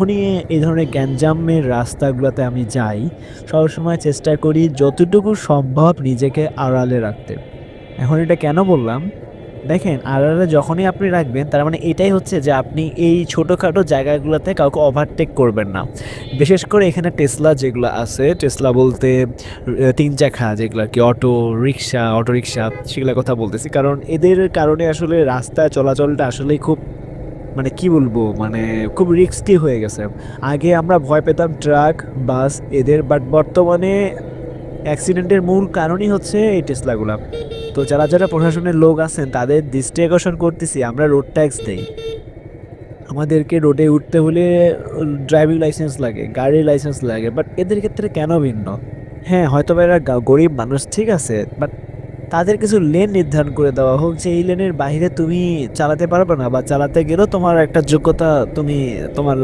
যখনই এই ধরনের গ্যাঞ্জামের রাস্তাগুলোতে আমি যাই, সবসময় চেষ্টা করি যতটুকু সম্ভব নিজেকে আড়ালে রাখতে। এখন এটা কেন বললাম? দেখেন, আড়ালে যখনই আপনি রাখবেন, তার মানে এটাই হচ্ছে যে আপনি এই ছোটোখাটো জায়গাগুলোতে কাউকে ওভারটেক করবেন না। বিশেষ করে এখানে টেসলা যেগুলো আছে টেসলা বলতে তিন চাকা যেগুলো কি, অটো, রিক্সা অটো রিক্সা, সেগুলোর কথা বলতেছি। কারণ এদের কারণে আসলে রাস্তায় চলাচলটা আসলেই খুব মানে কি বলব মানে খুব রিস্কি হয়ে গেছে। আগে আমরা ভয় পেতাম ট্রাক, বাস, এদের বাট বর্তমানে অ্যাক্সিডেন্টের মূল কারণই হচ্ছে এই টেসলাগুলো। তো যারা যারা প্রশাসনের লোক আছেন, তাদের দৃষ্টি আকর্ষণ করতেছি, আমরা রোড ট্যাক্স দেই। আমাদেরকে রোডে উঠতে হলে ড্রাইভিং লাইসেন্স লাগে গাড়ির লাইসেন্স লাগে বাট এদের ক্ষেত্রে কেন ভিন্ন? হ্যাঁ হয়তো বা এরা গরিব মানুষ, ঠিক আছে বাট তাদের কিছু লেন নির্ধারণ করে দেওয়া হোক যে এই লেনের বাইরে তুমি চালাতে পারবে না বা চালাতে গেলেও তোমার একটা যোগ্যতা তুমি তোমার